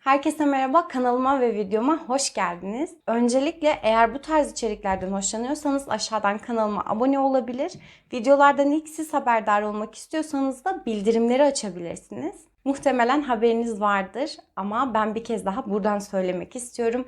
Herkese merhaba, kanalıma ve videoma hoş geldiniz. Öncelikle eğer bu tarz içeriklerden hoşlanıyorsanız aşağıdan kanalıma abone olabilir. Videolardan ilk siz haberdar olmak istiyorsanız da bildirimleri açabilirsiniz. Muhtemelen haberiniz vardır ama ben bir kez daha buradan söylemek istiyorum.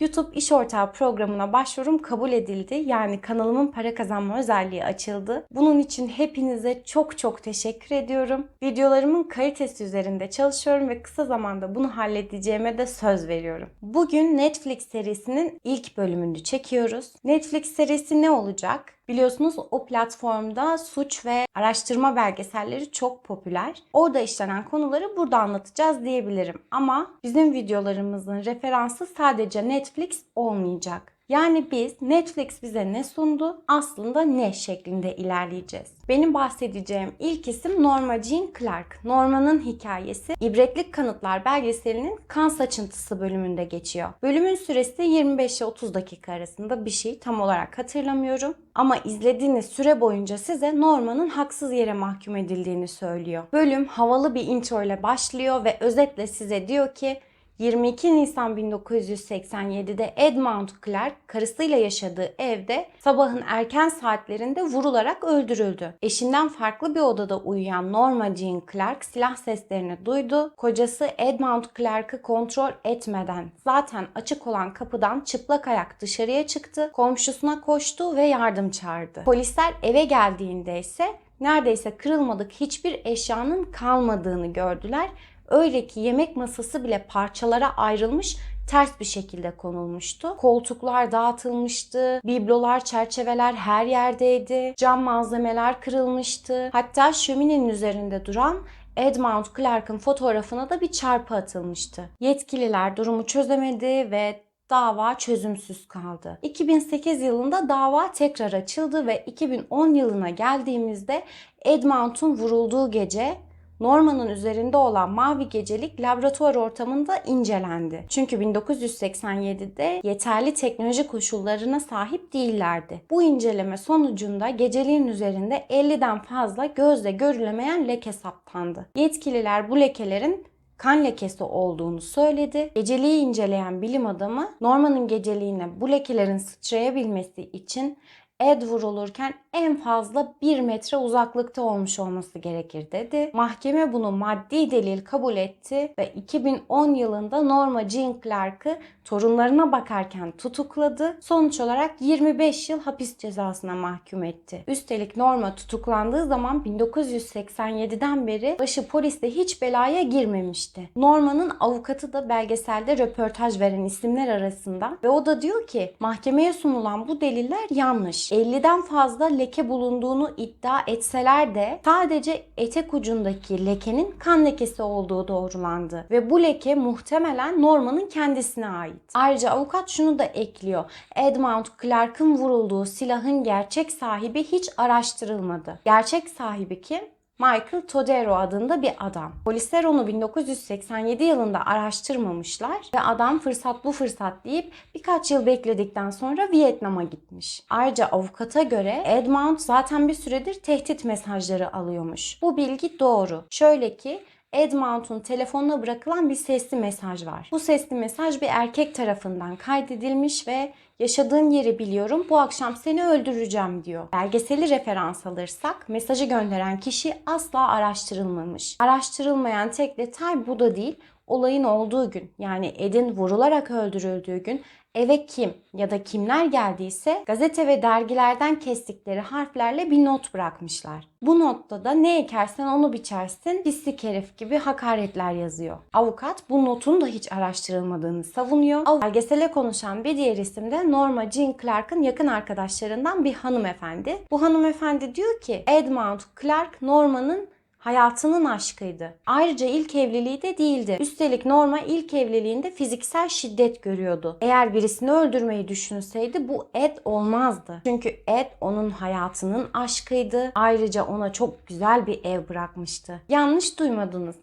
YouTube İş Ortağı programına başvurum kabul edildi. Yani kanalımın para kazanma özelliği açıldı. Bunun için hepinize çok çok teşekkür ediyorum. Videolarımın kalitesi üzerinde çalışıyorum ve kısa zamanda bunu halledeceğime de söz veriyorum. Bugün Netflix serisinin ilk bölümünü çekiyoruz. Netflix serisi ne olacak? Biliyorsunuz o platformda suç ve araştırma belgeselleri çok popüler. Orada işlenen konuları burada anlatacağız diyebilirim. Ama bizim videolarımızın referansı sadece Netflix olmayacak. Yani biz Netflix bize ne sundu aslında ne şeklinde ilerleyeceğiz. Benim bahsedeceğim ilk isim Norma Jean Clark. Norma'nın hikayesi İbretlik Kanıtlar belgeselinin kan saçıntısı bölümünde geçiyor. Bölümün süresi 25 ile 30 dakika arasında bir şey tam olarak hatırlamıyorum. Ama izlediğiniz süre boyunca size Norma'nın haksız yere mahkum edildiğini söylüyor. Bölüm havalı bir intro ile başlıyor ve özetle size diyor ki 22 Nisan 1987'de Edmund Clark karısıyla yaşadığı evde sabahın erken saatlerinde vurularak öldürüldü. Eşinden farklı bir odada uyuyan Norma Jean Clark silah seslerini duydu. Kocası Edmund Clark'ı kontrol etmeden zaten açık olan kapıdan çıplak ayak dışarıya çıktı. Komşusuna koştu ve yardım çağırdı. Polisler eve geldiğinde ise neredeyse kırılmadık hiçbir eşyanın kalmadığını gördüler Öyle ki yemek masası bile parçalara ayrılmış ters bir şekilde konulmuştu. Koltuklar dağıtılmıştı, biblolar, çerçeveler her yerdeydi, cam malzemeler kırılmıştı. Hatta şöminenin üzerinde duran Edmund Clark'ın fotoğrafına da bir çarpı atılmıştı. Yetkililer durumu çözemedi ve dava çözümsüz kaldı. 2008 yılında dava tekrar açıldı ve 2010 yılına geldiğimizde Edmund'un vurulduğu gece Norma'nın üzerinde olan mavi gecelik laboratuvar ortamında incelendi. Çünkü 1987'de yeterli teknoloji koşullarına sahip değillerdi. Bu inceleme sonucunda geceliğin üzerinde 50'den fazla gözle görülemeyen leke saptandı. Yetkililer bu lekelerin kan lekesi olduğunu söyledi. Geceliği inceleyen bilim adamı Norma'nın geceliğine bu lekelerin sıçrayabilmesi için Ed vurulurken en fazla 1 metre uzaklıkta olmuş olması gerekir dedi. Mahkeme bunu maddi delil kabul etti ve 2010 yılında Norma Jean Clark'ı torunlarına bakarken tutukladı. Sonuç olarak 25 yıl hapis cezasına mahkum etti. Üstelik Norma tutuklandığı zaman 1987'den beri başı poliste hiç belaya girmemişti. Norma'nın avukatı da belgeselde röportaj veren isimler arasında ve o da diyor ki mahkemeye sunulan bu deliller yanlış. 50'den fazla leke bulunduğunu iddia etseler de sadece etek ucundaki lekenin kan lekesi olduğu doğrulandı ve bu leke muhtemelen Norma'nın kendisine ait. Ayrıca avukat şunu da ekliyor. Edmund Clark'ın vurulduğu silahın gerçek sahibi hiç araştırılmadı. Gerçek sahibi kim? Michael Todero adında bir adam. Polisler onu 1987 yılında araştırmamışlar ve adam fırsat bu fırsat deyip birkaç yıl bekledikten sonra Vietnam'a gitmiş. Ayrıca avukata göre Edmund zaten bir süredir tehdit mesajları alıyormuş. Bu bilgi doğru. Şöyle ki Edmund'un telefonuna bırakılan bir sesli mesaj var. Bu sesli mesaj bir erkek tarafından kaydedilmiş ve yaşadığın yeri biliyorum bu akşam seni öldüreceğim diyor. Belgeseli referans alırsak mesajı gönderen kişi asla araştırılmamış. Araştırılmayan tek detay bu da değil olayın olduğu gün yani Ed'in vurularak öldürüldüğü gün eve kim ya da kimler geldiyse gazete ve dergilerden kestikleri harflerle bir not bırakmışlar. Bu notta da ne ekersen onu biçersin pislik herif gibi hakaretler yazıyor. Avukat bu notun da hiç araştırılmadığını savunuyor. Belgesele konuşan bir diğer isim de Norma Jean Clark'ın yakın arkadaşlarından bir hanımefendi. Bu hanımefendi diyor ki Edmund Clark Norma'nın hayatının aşkıydı. Ayrıca ilk evliliği de değildi. Üstelik Norma ilk evliliğinde fiziksel şiddet görüyordu. Eğer birisini öldürmeyi düşünseydi bu Ed olmazdı. Çünkü Ed onun hayatının aşkıydı. Ayrıca ona çok güzel bir ev bırakmıştı. Yanlış duymadınız.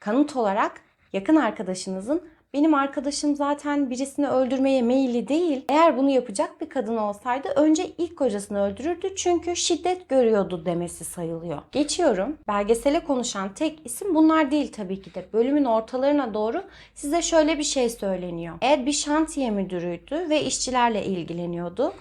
Kanıt olarak yakın arkadaşınızın Benim arkadaşım zaten birisini öldürmeye meyilli değil. Eğer bunu yapacak bir kadın olsaydı önce ilk kocasını öldürürdü çünkü şiddet görüyordu demesi sayılıyor. Geçiyorum. Belgesele konuşan tek isim bunlar değil tabii ki de. Bölümün ortalarına doğru size şöyle bir şey söyleniyor. Ed bir şantiye müdürüydü ve işçilerle ilgileniyordu.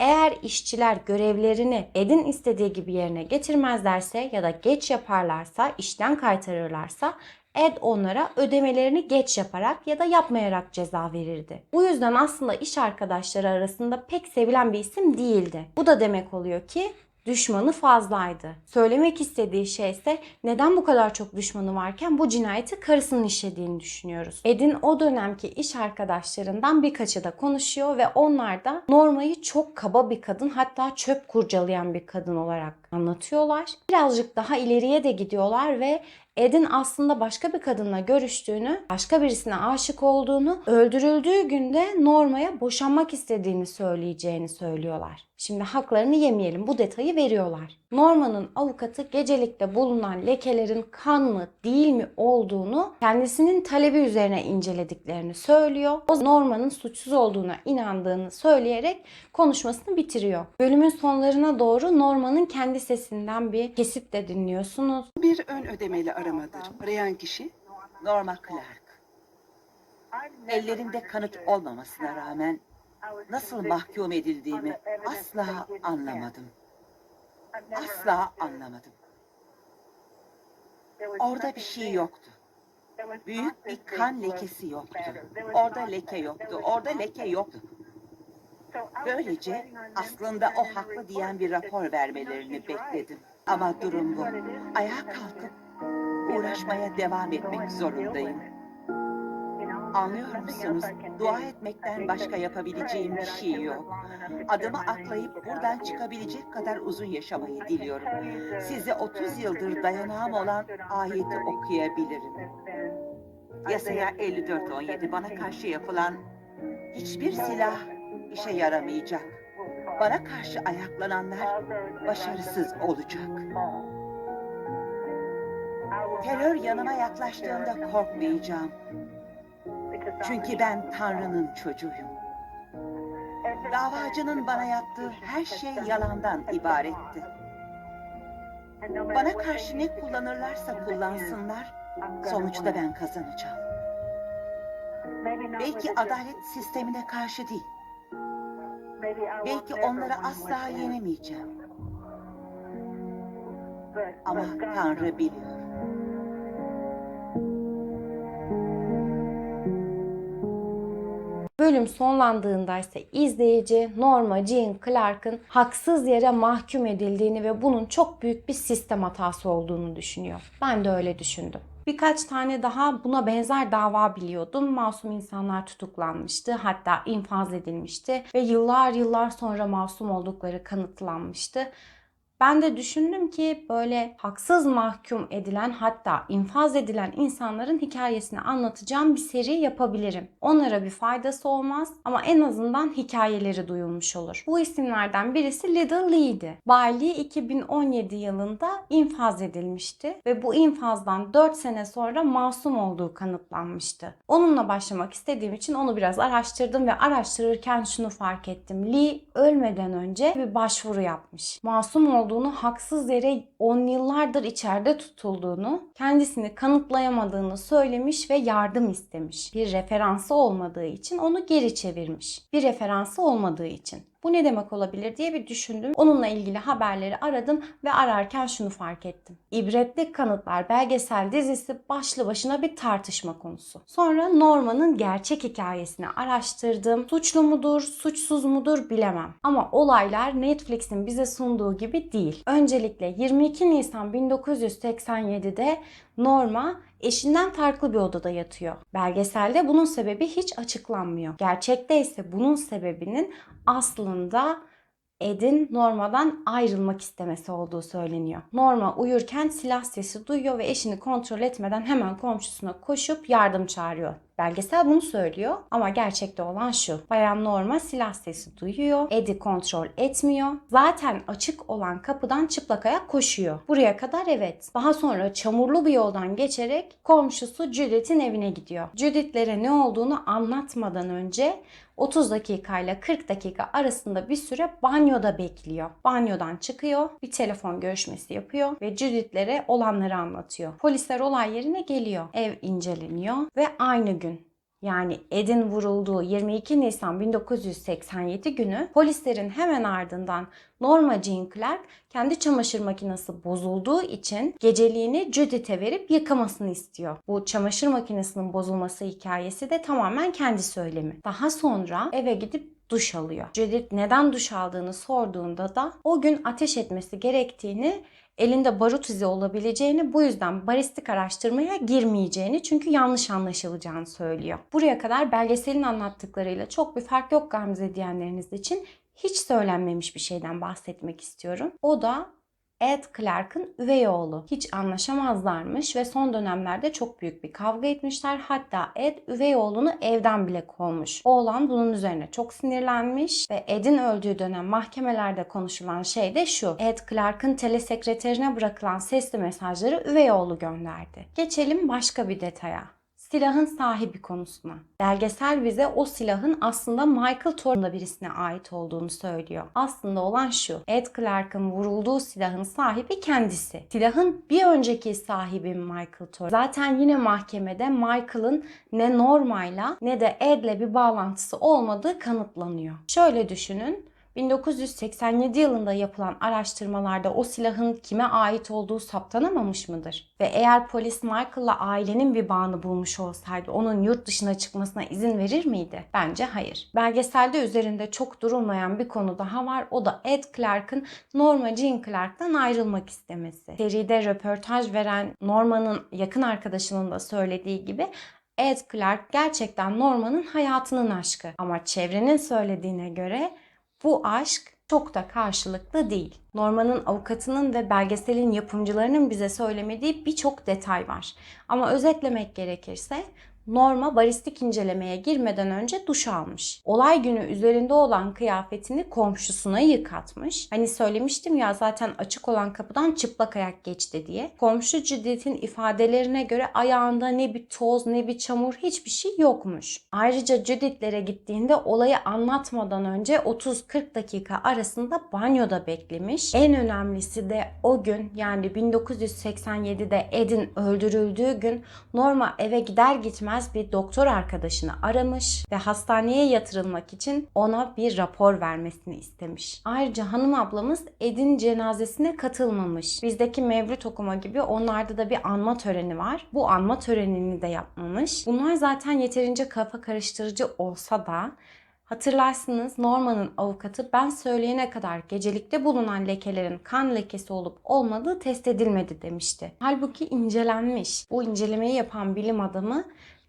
Eğer işçiler görevlerini Ed'in istediği gibi yerine getirmezlerse ya da geç yaparlarsa, işten kaytarırlarsa Ed onlara ödemelerini geç yaparak ya da yapmayarak ceza verirdi. Bu yüzden aslında iş arkadaşları arasında pek sevilen bir isim değildi. Bu da demek oluyor ki düşmanı fazlaydı. Söylemek istediği şey ise neden bu kadar çok düşmanı varken bu cinayeti karısının işlediğini düşünüyoruz. Ed'in o dönemki iş arkadaşlarından birkaçı da konuşuyor ve onlar da Norma'yı çok kaba bir kadın hatta çöp kurcalayan bir kadın olarak anlatıyorlar. Birazcık daha ileriye de gidiyorlar ve Ed'in aslında başka bir kadınla görüştüğünü, başka birisine aşık olduğunu, öldürüldüğü günde Norma'ya boşanmak istediğini söyleyeceğini söylüyorlar. Şimdi haklarını yemeyelim bu detayı veriyorlar. Norma'nın avukatı gecelikte bulunan lekelerin kan mı değil mi olduğunu kendisinin talebi üzerine incelediklerini söylüyor. O Norma'nın suçsuz olduğuna inandığını söyleyerek konuşmasını bitiriyor. Bölümün sonlarına doğru Norma'nın kendi sesinden bir kesit de dinliyorsunuz. Bir ön ödemeli aramadır. Arayan kişi Norma Clark. Ellerinde kanıt olmamasına rağmen nasıl mahkum edildiğimi asla anlamadım. Asla anlamadım. Orada bir şey yoktu. Büyük bir kan lekesi yoktu. Orada leke yoktu. Orada leke yoktu. Böylece aslında o haklı diyen bir rapor vermelerini bekledim. Ama durum bu. Ayağa kalkıp uğraşmaya devam etmek zorundayım. Anlıyor musunuz? Dua etmekten başka yapabileceğim bir şey yok. Adımı atlayıp buradan çıkabilecek kadar uzun yaşamayı diliyorum. Size 30 yıldır dayanağım olan ayeti okuyabilirim. Yasaya 54-17 bana karşı yapılan hiçbir silah işe yaramayacak. Bana karşı ayaklananlar başarısız olacak. Terör yanıma yaklaştığında korkmayacağım. Çünkü ben Tanrı'nın çocuğuyum. Davacının bana yaptığı her şey yalandan ibaretti. Bana karşı ne kullanırlarsa kullansınlar, sonuçta ben kazanacağım. Belki adalet sistemine karşı değil, belki onları asla yenemeyeceğim. Ama Tanrı biliyor. Bölüm sonlandığında ise izleyici Norma Jean Clark'ın haksız yere mahkum edildiğini ve bunun çok büyük bir sistem hatası olduğunu düşünüyor. Ben de öyle düşündüm. Birkaç tane daha buna benzer dava biliyordum. Masum insanlar tutuklanmıştı, hatta infaz edilmişti ve yıllar yıllar sonra masum oldukları kanıtlanmıştı. Ben de düşündüm ki böyle haksız mahkum edilen hatta infaz edilen insanların hikayesini anlatacağım bir seri yapabilirim. Onlara bir faydası olmaz ama en azından hikayeleri duyulmuş olur. Bu isimlerden birisi Little Lee'di. Bay Lee 2017 yılında infaz edilmişti ve bu infazdan 4 sene sonra masum olduğu kanıtlanmıştı. Onunla başlamak istediğim için onu biraz araştırdım ve araştırırken şunu fark ettim. Lee ölmeden önce bir başvuru yapmış. Masum olduğunu, haksız yere 10 yıllardır içeride tutulduğunu, kendisini kanıtlayamadığını söylemiş ve yardım istemiş. Bir referansı olmadığı için onu geri çevirmiş. Bir referansı olmadığı için. Bu ne demek olabilir diye bir düşündüm. Onunla ilgili haberleri aradım ve ararken şunu fark ettim. İbretlik Kanıtlar belgesel dizisi başlı başına bir tartışma konusu. Sonra Norma'nın gerçek hikayesini araştırdım. Suçlu mudur, suçsuz mudur bilemem. Ama olaylar Netflix'in bize sunduğu gibi değil. Öncelikle 22 Nisan 1987'de Norma eşinden farklı bir odada yatıyor. Belgeselde bunun sebebi hiç açıklanmıyor. Gerçekte ise bunun sebebinin aslında Ed'in Norma'dan ayrılmak istemesi olduğu söyleniyor. Norma uyurken silah sesi duyuyor ve eşini kontrol etmeden hemen komşusuna koşup yardım çağırıyor. Belgesel bunu söylüyor ama gerçekte olan şu. Bayan Norma silah sesi duyuyor. Eddie kontrol etmiyor. Zaten açık olan kapıdan çıplak ayak koşuyor. Buraya kadar evet. Daha sonra çamurlu bir yoldan geçerek komşusu Judith'in evine gidiyor. Judith'lere ne olduğunu anlatmadan önce 30 dakikayla 40 dakika arasında bir süre banyoda bekliyor. Banyodan çıkıyor, bir telefon görüşmesi yapıyor ve Judith'lere olanları anlatıyor. Polisler olay yerine geliyor. Ev inceleniyor ve aynı gün yani Ed'in vurulduğu 22 Nisan 1987 günü polislerin hemen ardından Norma Jean Clark kendi çamaşır makinesi bozulduğu için geceliğini Judith'e verip yıkamasını istiyor. Bu çamaşır makinesinin bozulması hikayesi de tamamen kendi söylemi. Daha sonra eve gidip duş alıyor. Judith neden duş aldığını sorduğunda da o gün ateş etmesi gerektiğini elinde barut izi olabileceğini bu yüzden balistik araştırmaya girmeyeceğini çünkü yanlış anlaşılacağını söylüyor. Buraya kadar belgeselin anlattıklarıyla çok bir fark yok Gamze diyenleriniz için hiç söylenmemiş bir şeyden bahsetmek istiyorum. O da Ed Clark'ın üvey oğlu. Hiç anlaşamazlarmış ve son dönemlerde çok büyük bir kavga etmişler. Hatta Ed üvey oğlunu evden bile kovmuş. Oğlan bunun üzerine çok sinirlenmiş ve Ed'in öldüğü dönem mahkemelerde konuşulan şey de şu. Ed Clark'ın telesekreterine bırakılan sesli mesajları üvey oğlu gönderdi. Geçelim başka bir detaya silahın sahibi konusuna. Belgesel bize o silahın aslında Michael Thorne'da birisine ait olduğunu söylüyor. Aslında olan şu. Ed Clark'ın vurulduğu silahın sahibi kendisi. Silahın bir önceki sahibi Michael Thorne. Zaten yine mahkemede Michael'ın ne Norma'yla ne de Ed'le bir bağlantısı olmadığı kanıtlanıyor. Şöyle düşünün. 1987 yılında yapılan araştırmalarda o silahın kime ait olduğu saptanamamış mıdır? Ve eğer polis Michael'la ailenin bir bağını bulmuş olsaydı onun yurt dışına çıkmasına izin verir miydi? Bence hayır. Belgeselde üzerinde çok durulmayan bir konu daha var. O da Ed Clark'ın Norma Jean Clark'tan ayrılmak istemesi. Seride röportaj veren Norma'nın yakın arkadaşının da söylediği gibi Ed Clark gerçekten Norma'nın hayatının aşkı. Ama çevrenin söylediğine göre bu aşk çok da karşılıklı değil. Norman'ın avukatının ve belgeselin yapımcılarının bize söylemediği birçok detay var. Ama özetlemek gerekirse Norma baristik incelemeye girmeden önce duş almış. Olay günü üzerinde olan kıyafetini komşusuna yıkatmış. Hani söylemiştim ya zaten açık olan kapıdan çıplak ayak geçti diye. Komşu Judith'in ifadelerine göre ayağında ne bir toz ne bir çamur hiçbir şey yokmuş. Ayrıca Judith'lere gittiğinde olayı anlatmadan önce 30-40 dakika arasında banyoda beklemiş. En önemlisi de o gün yani 1987'de Ed'in öldürüldüğü gün Norma eve gider gitmez bir doktor arkadaşını aramış ve hastaneye yatırılmak için ona bir rapor vermesini istemiş. Ayrıca hanım ablamız Ed'in cenazesine katılmamış. Bizdeki mevlüt okuma gibi onlarda da bir anma töreni var. Bu anma törenini de yapmamış. Bunlar zaten yeterince kafa karıştırıcı olsa da Hatırlarsınız Norman'ın avukatı ben söyleyene kadar gecelikte bulunan lekelerin kan lekesi olup olmadığı test edilmedi demişti. Halbuki incelenmiş. Bu incelemeyi yapan bilim adamı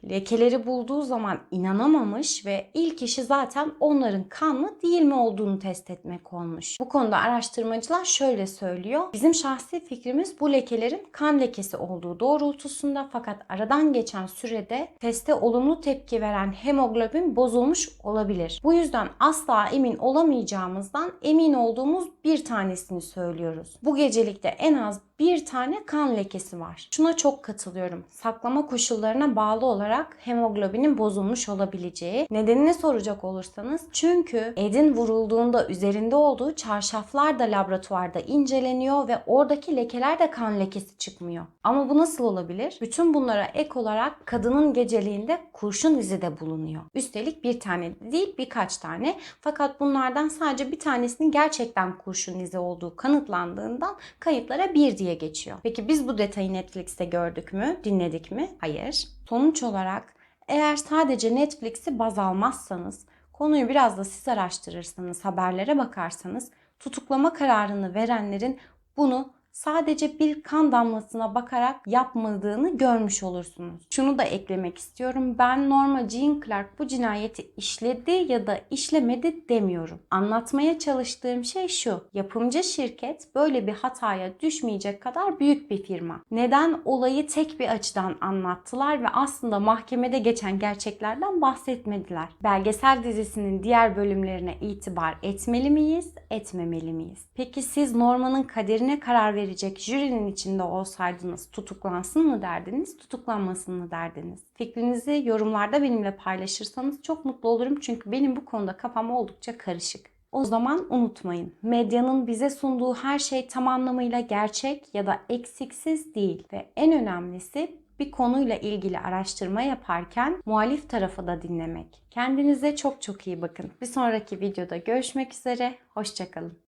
lekeleri bulduğu zaman inanamamış ve ilk işi zaten onların kan mı değil mi olduğunu test etmek olmuş. Bu konuda araştırmacılar şöyle söylüyor. Bizim şahsi fikrimiz bu lekelerin kan lekesi olduğu doğrultusunda fakat aradan geçen sürede teste olumlu tepki veren hemoglobin bozulmuş olabilir. Bu yüzden asla emin olamayacağımızdan emin olduğumuz bir tanesini söylüyoruz. Bu gecelikte en az bir tane kan lekesi var. Şuna çok katılıyorum. Saklama koşullarına bağlı olarak hemoglobinin bozulmuş olabileceği. Nedenini soracak olursanız çünkü Ed'in vurulduğunda üzerinde olduğu çarşaflar da laboratuvarda inceleniyor ve oradaki lekeler de kan lekesi çıkmıyor. Ama bu nasıl olabilir? Bütün bunlara ek olarak kadının geceliğinde kurşun izi de bulunuyor. Üstelik bir tane değil birkaç tane. Fakat bunlardan sadece bir tanesinin gerçekten kurşun izi olduğu kanıtlandığından kayıplara bir diye geçiyor. Peki biz bu detayı Netflix'te gördük mü? Dinledik mi? Hayır. Sonuç olarak eğer sadece Netflix'i baz almazsanız, konuyu biraz da siz araştırırsanız, haberlere bakarsanız tutuklama kararını verenlerin bunu sadece bir kan damlasına bakarak yapmadığını görmüş olursunuz. Şunu da eklemek istiyorum. Ben Norma Jean Clark bu cinayeti işledi ya da işlemedi demiyorum. Anlatmaya çalıştığım şey şu. Yapımcı şirket böyle bir hataya düşmeyecek kadar büyük bir firma. Neden olayı tek bir açıdan anlattılar ve aslında mahkemede geçen gerçeklerden bahsetmediler? Belgesel dizisinin diğer bölümlerine itibar etmeli miyiz, etmemeli miyiz? Peki siz Norma'nın kaderine karar verecek jürinin içinde olsaydınız tutuklansın mı derdiniz, tutuklanmasın mı derdiniz? Fikrinizi yorumlarda benimle paylaşırsanız çok mutlu olurum çünkü benim bu konuda kafam oldukça karışık. O zaman unutmayın. Medyanın bize sunduğu her şey tam anlamıyla gerçek ya da eksiksiz değil ve en önemlisi bir konuyla ilgili araştırma yaparken muhalif tarafı da dinlemek. Kendinize çok çok iyi bakın. Bir sonraki videoda görüşmek üzere. Hoşçakalın.